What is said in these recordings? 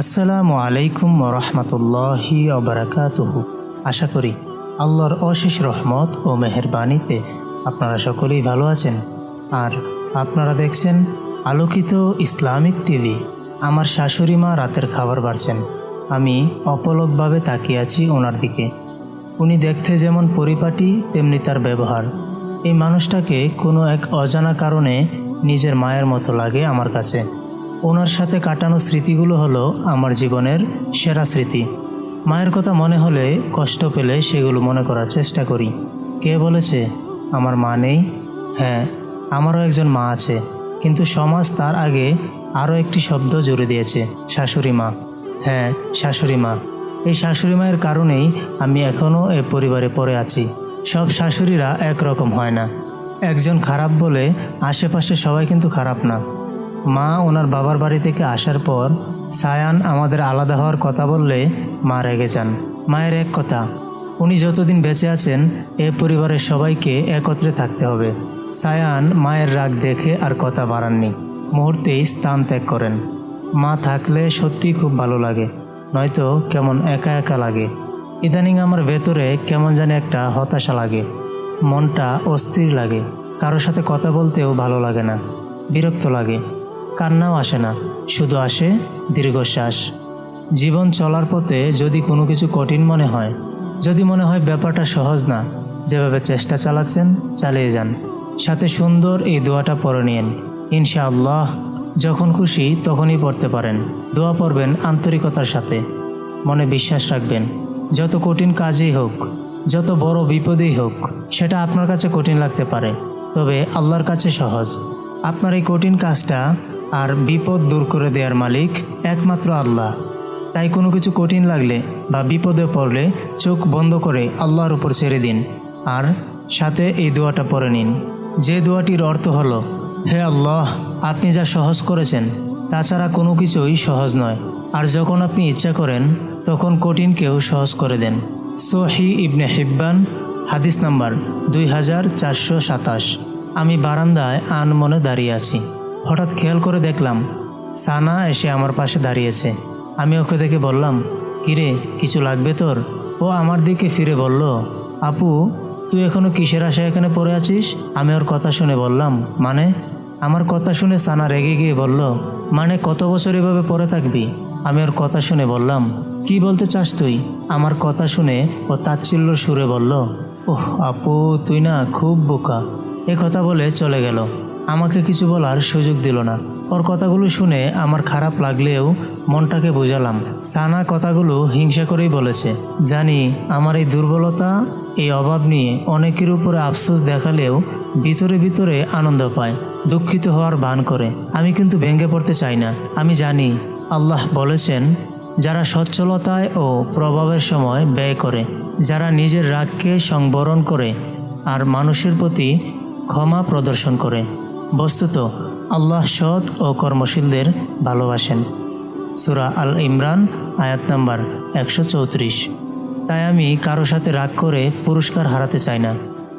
আসসালামু আলাইকুম রহমতুল্লাহি অবরাকাতুহু আশা করি আল্লাহর অশেষ রহমত ও মেহেরবানিতে আপনারা সকলেই ভালো আছেন। আর আপনারা দেখছেন আলোকিত ইসলামিক টিভি। আমার শাশুড়ি মা রাতের খাবার বাড়ছেন। আমি অপলকভাবে তাকিয়ে আছি ওনার দিকে। উনি দেখতে যেমন পরিপাটি, তেমনি তার ব্যবহার। এই মানুষটাকে কোনো এক অজানা কারণে নিজের মায়ের মতো লাগে আমার কাছে। ওনার সাথে কাটানো স্মৃতিগুলো হলো আমার জীবনের সেরা স্মৃতি। মায়ের কথা মনে হলে কষ্ট পেলে সেগুলো মনে করার চেষ্টা করি। কে বলেছে, আমার মা নেই? হ্যাঁ আমারও একজন মা আছে, কিন্তু সমাজ তার আগে আরও একটি শব্দ জুড়ে দিয়েছে, শাশুড়ি মা। হ্যাঁ শাশুড়ি মা। এই শাশুড়ি মায়ের কারণেই আমি এখনও এ পরিবারে পড়ে আছি। সব শাশুড়িরা একরকম হয় না। একজন খারাপ বলে আশেপাশে সবাই কিন্তু খারাপ না। মা ওনার বাবার বাড়ি থেকে আসার পর সায়ান আমাদের আলাদা হওয়ার কথা বললে মা রেগে যান। মায়ের এক কথা, উনি যতদিন বেঁচে আছেন, এ পরিবারের সবাইকে একত্রে থাকতে হবে। সায়ান মায়ের রাগ দেখে আর কথা বাড়াননি। মুহূর্তেই স্থান ত্যাগ করেন। মা থাকলে সত্যিই খুব ভালো লাগে, নয়তো কেমন একা একা লাগে। ইদানিং আমার ভেতরে কেমন জানি একটা হতাশা লাগে। মনটা অস্থির লাগে, কারোর সাথে কথা বলতেও ভালো লাগে না, বিরক্ত লাগে। কান্নাও আসে না, শুধু আসে দীর্ঘশ্বাস। জীবন চলার পথে যদি কোনো কিছু কঠিন মনে হয়, যদি মনে হয় ব্যাপারটা সহজ না, যেভাবে চেষ্টা চালাচ্ছেন, চালিয়ে যান। সাথে সুন্দর এই দোয়াটা পড়ে নিন। ইনশাআল্লাহ, যখন খুশি তখনই পড়তে পারেন। দোয়া পড়বেন আন্তরিকতার সাথে। মনে বিশ্বাস রাখবেন, যত কঠিন কাজই হোক, যত বড় বিপদেই হোক, সেটা আপনার কাছে কঠিন লাগতে পারে। তবে আল্লাহর কাছে সহজ। আপনার এই কঠিন কাজটা আর বিপদ দূর করে দেওয়ার মালিক একমাত্র আল্লাহ। তাই কোনো কিছু কঠিন লাগলে বা বিপদে পড়লে চোখ বন্ধ করে আল্লাহর উপর ছেড়ে দিন আর সাথে এই দোয়াটা পড়ে নিন। যে দোয়াটির অর্থ হলো, হে আল্লাহ, আপনি যা সহজ করেছেন, তাছাড়া কোনো কিছুই সহজ নয়। আর যখন আপনি ইচ্ছা করেন, তখন কঠিনকেও সহজ করে দেন। সোহি ইবনে হিব্বান, হাদিস নাম্বার দুই হাজার চারশো সাতাশ। আমি বারান্দায় আনমনে দাঁড়িয়ে আছি। হঠাৎ খেয়াল করে দেখলাম, সানা এসে আমার পাশে দাঁড়িয়েছে। আমি ওকে দেখে বললাম, কিরে, কিছু লাগবে তোর? ও আমার দিকে ফিরে বলল, আপু, তুই এখনও কিসের আশায় এখানে পড়ে আছিস? আমি ওর কথা শুনে বললাম মানে? আমার কথা শুনে সানা রেগে গিয়ে বলল মানে কত বছর এভাবে পড়ে থাকবি? আমি ওর কথা শুনে বললাম, কি বলতে চাস তুই? আমার কথা শুনে ও তাচ্ছিল্য সুরে বলল, ওহ, আপু, তুই না খুব বোকা। এ কথা বলে চলে গেল। আমাকে কিছু বলার সুযোগ দিল না। ওর কথাগুলো শুনে আমার খারাপ লাগলেও মনটাকে বোঝালাম। সানা কথাগুলো হিংসা করেই বলেছে। জানি আমার এই দুর্বলতা, এই অভাব নিয়ে অনেকের উপরে আফসোস দেখালেও ভিতরে ভিতরে আনন্দ পায়, দুঃখিত হওয়ার ভান করে। আমি কিন্তু ভেঙে পড়তে চাই না। আমি জানি আল্লাহ বলেছেন, যারা সচ্ছলতায় ও প্রভাবের সময় ব্যয় করে, যারা নিজের রাগকে সংবরণ করে আর মানুষের প্রতি ক্ষমা প্রদর্শন করে। বস্তুত আল্লাহ সৎ ও কর্মশীলদের ভালোবাসেন। সুরা আল ইমরান, আয়াত নাম্বার একশো চৌত্রিশ। তাই আমি কারও সাথে রাগ করে পুরস্কার হারাতে চাই না।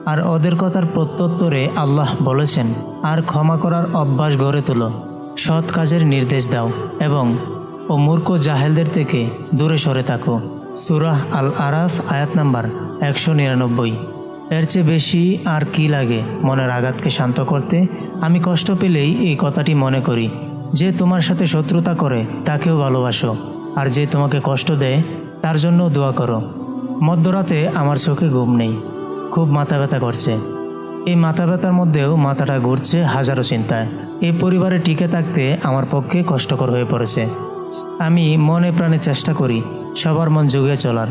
আর ওদের কথার প্রত্যুত্তরে আল্লাহ বলেছেন, আর ক্ষমা করার অভ্যাস গড়ে তোলো। সৎ কাজের নির্দেশ দাও এবং ও মূর্খ জাহেলদের থেকে দূরে সরে থাকো। সুরাহ আল আরাফ, আয়াত নাম্বার একশো নিরানব্বই। এর চেয়ে বেশি আর কি লাগে মনের আঘাতকে শান্ত করতে? আমি কষ্ট পেলেই এই কথাটি মনে করি। যে তোমার সাথে শত্রুতা করে, তাকেও ভালোবাসো। আর যে তোমাকে কষ্ট দেয়, তার জন্য দোয়া করো। মধ্যরাতে আমার চোখে ঘুম নেই। খুব মাথা ব্যথা করছে। এই মাথা ব্যথার মধ্যেও মাথাটা ঘুরছে হাজারো চিন্তায়। এই পরিবারে টিকে থাকতে আমার পক্ষে কষ্টকর হয়ে পড়েছে। আমি মনে প্রাণে চেষ্টা করি সবার মন জুগিয়ে চলার।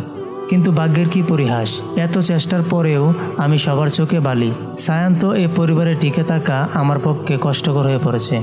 কিন্তু ভাগ্যের কি পরিহাস? এত চেষ্টার পরেও আমি সবার চোখে বালি। সায়ান্ত এই পরিবারে টিকে থাকা আমার পক্ষে কষ্টকর হয়ে পড়েছে।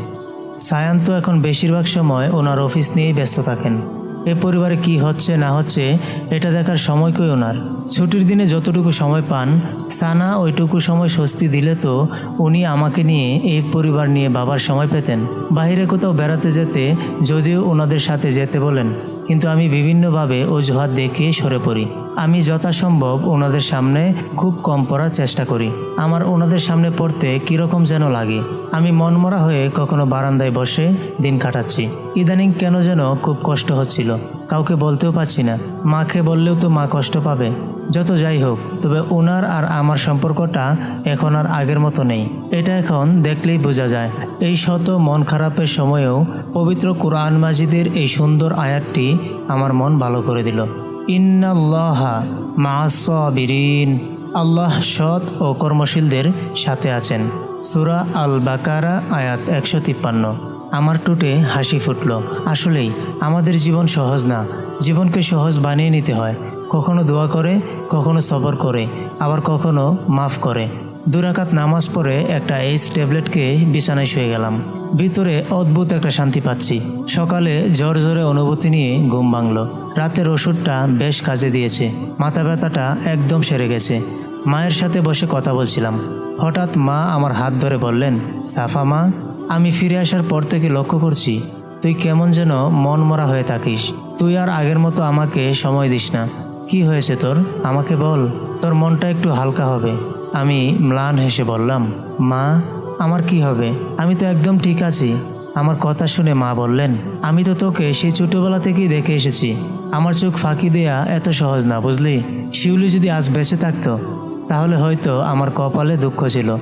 সায়ান্ত এখন বেশিরভাগ সময় ওনার অফিস নিয়েই ব্যস্ত থাকেন। এ পরিবারে কি হচ্ছে না হচ্ছে এটা দেখার সময় কই ওনার। ছুটির দিনে যতটুকু সময় পান, সানা ওইটুকু সময় স্বস্তি দিলে তো উনি আমাকে নিয়ে এই পরিবার নিয়ে বাবার সময় পেতেন। বাইরে কোথাও বেড়াতে যেতে যদিও ওনাদের সাথে যেতে বলেন। কিন্তু আমি বিভিন্নভাবে অজুহাত দেখিয়ে সরে পড়ি। আমি যথাসম্ভব ওনাদের সামনে খুব কম পড়ার চেষ্টা করি। আমার ওনাদের সামনে পড়তে কীরকম যেন লাগে। আমি মনমরা হয়ে কখনো বারান্দায় বসে দিন কাটাচ্ছি। ইদানিং কেন যেন খুব কষ্ট হচ্ছিল। কাউকে বলতেও পারছি না। মাকে বললেও তো মা কষ্ট পাবে। যত যাই হোক, তবে ওনার আর আমার সম্পর্কটা এখন আর আগের মতো নেই। এটা এখন দেখলেই বোঝা যায়। এই শত মন খারাপের সময়েও পবিত্র কোরআন মাজিদের এই সুন্দর আয়াতটি আমার মন ভালো করে দিল। ইন্নাল্লাহা মাসবিরিন আল্লাহ সৎ ও কর্মশীলদের সাথে আছেন। সুরা আল বাকারা আয়াত একশো তিপ্পান্ন। আমার টুটে হাসি ফুটল। আসলেই, আমাদের জীবন সহজ না। জীবনকে সহজ বানিয়ে নিতে হয়। কখনো দোয়া করে, কখনো সবর করে, আবার কখনো মাফ করে। দুরাকাত নামাজ পড়ে একটা এইস ট্যাবলেটকে বিছানায় শুয়ে গেলাম। ভিতরে অদ্ভুত একটা শান্তি পাচ্ছি। সকালে জ্বর জ্বরে অনুভূতি নিয়ে ঘুম ভাঙলো। রাতের ওষুধটা বেশ কাজে দিয়েছে। মাথা ব্যথাটা একদম সেরে গেছে। মায়ের সাথে বসে কথা বলছিলাম। হঠাৎ মা আমার হাত ধরে বললেন, সাফা মা আমি ফিরে আসার পর থেকে লক্ষ্য করছি, তুই কেমন যেন মন মরা হয়ে থাকিস। তুই আর আগের মতো আমাকে সময় দিস না। কি হয়েছে তোর? আমাকে বল। তোর মনটা একটু হালকা হবে। আমি ম্লান হেসে বললাম, মা, আমার কি হবে? আমি তো একদম ঠিক আছি। আমার কথা শুনে মা বললেন, আমি তো তোকে সেই ছোটবেলা থেকেই দেখে এসেছি। আমার চোখ ফাঁকি দেয়া এত সহজ না, বুঝলি? শিউলি যদি আজ বেঁচে থাকতো, তাহলে হয়তো আমার কপালে দুঃখ ছিল।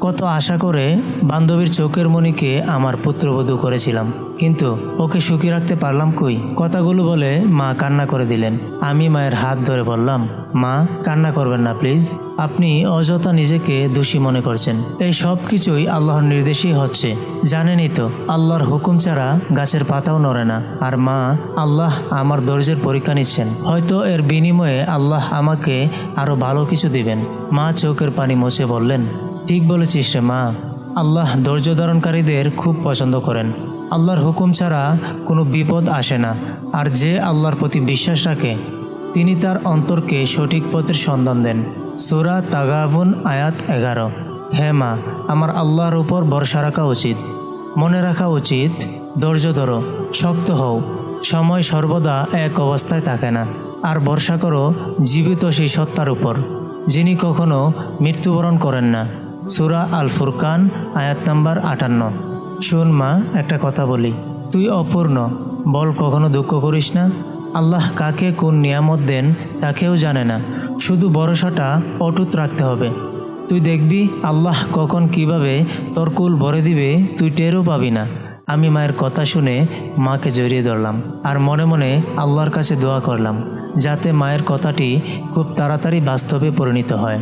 কত আশা করে বান্ধবীর চোখের মণিকে আমার পুত্রবধূ করেছিলাম। কিন্তু ওকে সুখী রাখতে পারলাম কই? কথাগুলো বলে মা কান্না করে দিলেন। আমি মায়ের হাত ধরে বললাম, মা, কান্না করবেন না, প্লিজ। আপনি অযথা নিজেকে দোষী মনে করছেন। এই সব কিছুই আল্লাহর নির্দেশেই হচ্ছে। জানেনই তো, আল্লাহর হুকুম ছাড়া গাছের পাতাও নড়ে না। আর মা, আল্লাহ আমার ধৈর্যের পরীক্ষা নিচ্ছেন। হয়তো এর বিনিময়ে আল্লাহ আমাকে আরও ভালো কিছু দিবেন। মা চোখের পানি মুছে বললেন, ঠিক বলেছিস রে মা। আল্লাহ ধৈর্য ধারণকারীদের খুব পছন্দ করেন। আল্লাহর হুকুম ছাড়া কোনো বিপদ আসে না। আর যে আল্লাহর প্রতি বিশ্বাস রাখে, তিনি তার অন্তরকে সঠিক পথের সন্ধান দেন। সুরা তাগাবুন, আয়াত এগারো। হে মা, আমার আল্লাহর উপর ভরসা রাখা উচিত। মনে রাখা উচিত, ধৈর্য ধরো, শক্ত হও। সময় সর্বদা এক অবস্থায় থাকে না। আর ভরসা করো, জীবিত সেই সত্তার উপর, যিনি কখনো মৃত্যুবরণ করেন না। সুরা আল ফুরকান আয়াত নাম্বার আটান্ন। শোন মা, একটা কথা বলি। তুই অপূর্ণ, বল কখনো দুঃখ করিস না? আল্লাহ কাকে কোন নিয়ামত দেন, তা কেউ জানে না। শুধু ভরসাটা অটুট রাখতে হবে। তুই দেখবি, আল্লাহ কখন কীভাবে তোর কুল ভরে দিবে, তুই টেরও পাবি না। আমি মায়ের কথা শুনে মাকে জড়িয়ে ধরলাম আর মনে মনে আল্লাহর কাছে দোয়া করলাম, যাতে মায়ের কথাটি খুব তাড়াতাড়ি বাস্তবে পরিণত হয়।